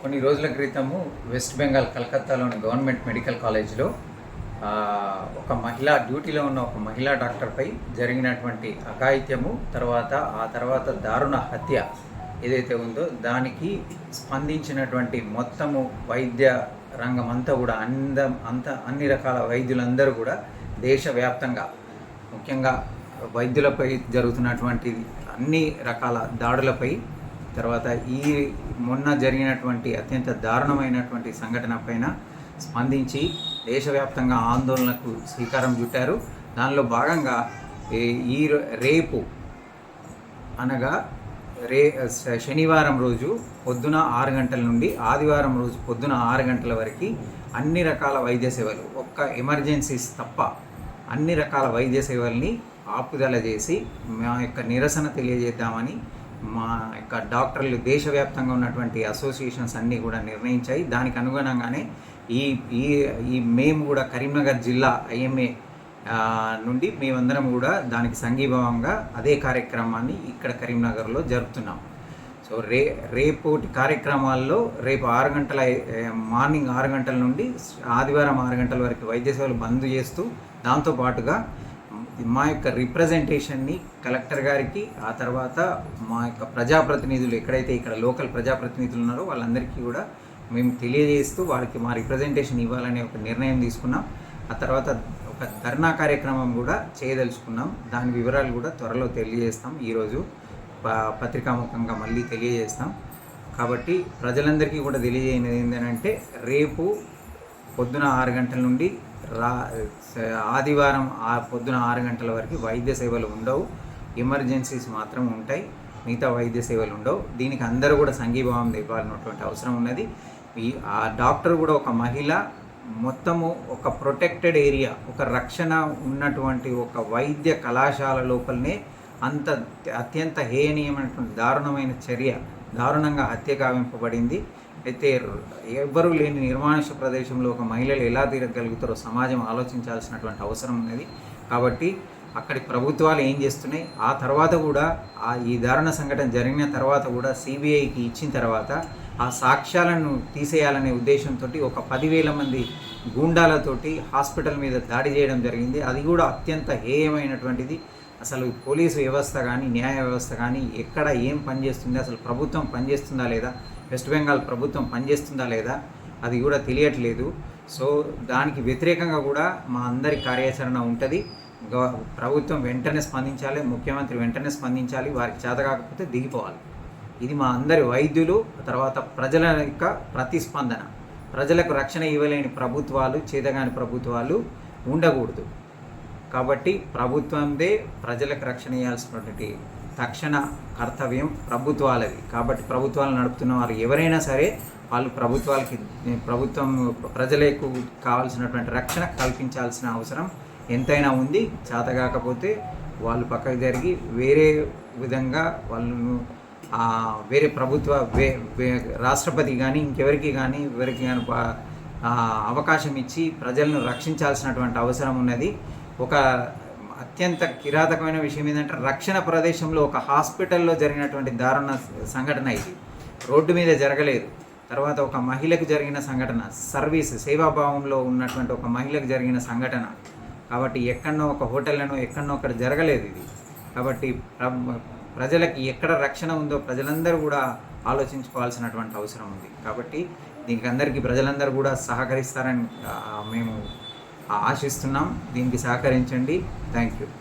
కొన్ని రోజుల క్రితము వెస్ట్ బెంగాల్ కలకత్తాలోని గవర్నమెంట్ మెడికల్ కాలేజ్లో ఒక మహిళా డ్యూటీలో ఉన్న ఒక మహిళా డాక్టర్పై జరిగినటువంటి అఘాయిత్యము తర్వాత ఆ తర్వాత దారుణ హత్య ఏదైతే ఉందో దానికి స్పందించినటువంటి మొత్తము వైద్య రంగం అంతా కూడా అంద అంత అన్ని రకాల వైద్యులందరూ కూడా దేశవ్యాప్తంగా ముఖ్యంగా వైద్యులపై జరుగుతున్నటువంటి అన్ని రకాల దాడులపై తర్వాత ఈ మొన్న జరిగినటువంటి అత్యంత దారుణమైనటువంటి సంఘటన పైన స్పందించి దేశవ్యాప్తంగా ఆందోళనకు శ్రీకారం చుట్టారు. దానిలో భాగంగా ఈ- ఈ రేపు అనగా రే శ- శనివారం రోజు పొద్దున ఆరు గంటల నుండి ఆదివారం రోజు పొద్దున ఆరు గంటల వరకు అన్ని రకాల వైద్య సేవలు ఒక్క ఎమర్జెన్సీస్ తప్ప అన్ని రకాల వైద్య సేవల్ని ఆపుదల చేసి మా యొక్క నిరసన తెలియజేద్దామని మా యొక్క డాక్టర్లు దేశవ్యాప్తంగా ఉన్నటువంటి అసోసియేషన్స్ అన్నీ కూడా నిర్ణయించాయి. దానికి అనుగుణంగానే ఈ ఈ ఈ మేము కూడా కరీంనగర్ జిల్లా ఐఎంఏ నుండి మేమందరం కూడా దానికి సంఘీభావంగా అదే కార్యక్రమాన్ని ఇక్కడ కరీంనగర్లో జరుపుతున్నాం. సో రే రేపటి కార్యక్రమాల్లో రేపు ఆరు గంటల మార్నింగ్ ఆరు గంటల నుండి ఆదివారం ఆరు గంటల వరకు వైద్య సేవలు బంద్ చేస్తూ దాంతోపాటుగా మా యొక్క రిప్రజెంటేషన్ని కలెక్టర్ గారికి ఆ తర్వాత మా యొక్క ప్రజాప్రతినిధులు ఎక్కడైతే ఇక్కడ లోకల్ ప్రజాప్రతినిధులు ఉన్నారో వాళ్ళందరికీ కూడా మేము తెలియజేస్తూ వాళ్ళకి మా రిప్రజెంటేషన్ ఇవ్వాలనే ఒక నిర్ణయం తీసుకున్నాం. ఆ తర్వాత ఒక ధర్నా కార్యక్రమం కూడా చేయదలుచుకున్నాం. దాని వివరాలు కూడా త్వరలో తెలియజేస్తాం. ఈరోజు ప- పత్రికాముఖంగా మళ్ళీ తెలియజేస్తాం. కాబట్టి ప్రజలందరికీ కూడా తెలియజేయనిది ఏంటంటే రేపు పొద్దున ఆరు గంటల నుండి రా ఆదివారం ఆ పొద్దున ఆరు గంటల వరకు వైద్య సేవలు ఉండవు. ఎమర్జెన్సీస్ మాత్రం ఉంటాయి. మిగతా వైద్య సేవలు ఉండవు. దీనికి అందరూ కూడా సంఘీభావం ఇవ్వాలన్నటువంటి అవసరం ఉన్నది. ఈ ఆ డాక్టర్ కూడా ఒక మహిళ. మొత్తము ఒక ప్రొటెక్టెడ్ ఏరియా ఒక రక్షణ ఉన్నటువంటి ఒక వైద్య కళాశాల లోపలనే అంత అత్యంత హేయనీయమైనటువంటి దారుణమైన చర్య దారుణంగా హత్య కావింపబడింది అయితే ఎవ్వరూ లేని నిర్మానుష ప్రదేశంలో ఒక మహిళలు ఎలా తిరగలుగుతారో సమాజం ఆలోచించాల్సినటువంటి అవసరం ఉన్నది. కాబట్టి అక్కడి ప్రభుత్వాలు ఏం చేస్తున్నాయి? ఆ తర్వాత కూడా ఆ ఈ దారుణ సంఘటన జరిగిన తర్వాత కూడా సిబిఐకి ఇచ్చిన తర్వాత ఆ సాక్ష్యాలను తీసేయాలనే ఉద్దేశంతో ఒక పదివేల మంది గూండాలతోటి హాస్పిటల్ మీద దాడి చేయడం జరిగింది. అది కూడా అత్యంత హేయమైనటువంటిది. అసలు పోలీసు వ్యవస్థ కానీ న్యాయ వ్యవస్థ కానీ ఎక్కడ ఏం పనిచేస్తుంది? అసలు ప్రభుత్వం పనిచేస్తుందా లేదా? వెస్ట్ బెంగాల్ ప్రభుత్వం పనిచేస్తుందా లేదా? అది కూడా తెలియట్లేదు. సో దానికి వ్యతిరేకంగా కూడా మా అందరి కార్యాచరణ ఉంటుంది. ప్రభుత్వం వెంటనే స్పందించాలి ముఖ్యమంత్రి వెంటనే స్పందించాలి వారికి చేత కాకపోతే దిగిపోవాలి. ఇది మా అందరి వైద్యులు తర్వాత ప్రజల యొక్క ప్రతిస్పందన. ప్రజలకు రక్షణ ఇవ్వలేని ప్రభుత్వాలు చేతగాని ప్రభుత్వాలు ఉండకూడదు. కాబట్టి ప్రభుత్వందే ప్రజలకు రక్షణ ఇవ్వాల్సినటువంటి తక్షణ కర్తవ్యం ప్రభుత్వాలది. కాబట్టి ప్రభుత్వాలు నడుపుతున్న వారు ఎవరైనా సరే వాళ్ళు ప్రభుత్వాలకి ప్రభుత్వం ప్రజలకు కావాల్సినటువంటి రక్షణ కల్పించాల్సిన అవసరం ఎంతైనా ఉంది. చేతగాకపోతే వాళ్ళు పక్కకు జరిగి వేరే విధంగా వాళ్ళను వేరే ప్రభుత్వ వే వే- రాష్ట్రపతి కానీ ఇంకెవరికి కానీ ఎవరికి కానీ అవకాశం ఇచ్చి ప్రజలను రక్షించాల్సినటువంటి అవసరం ఉన్నది. ఒక అత్యంత కిరాతకమైన విషయం ఏంటంటే రక్షణ ప్రదేశంలో ఒక హాస్పిటల్లో జరిగినటువంటి దారుణ సంఘటన ఇది. రోడ్డు మీద జరగలేదు. తర్వాత ఒక మహిళకు జరిగిన సంఘటన సర్వీస్ సేవాభావంలో ఉన్నటువంటి ఒక మహిళకు జరిగిన సంఘటన. కాబట్టి ఎక్కడనో ఒక హోటల్లోనో ఎక్కడనో ఒకటి జరగలేదు ఇది. కాబట్టి ప్రజలకి ఎక్కడ రక్షణ ఉందో ప్రజలందరూ కూడా ఆలోచించుకోవాల్సినటువంటి అవసరం ఉంది. కాబట్టి దీనికి అందరికీ ప్రజలందరూ కూడా సహకరిస్తారని మేము ఆశిస్తున్నాం. దీనికి సహకరించండి. Thank you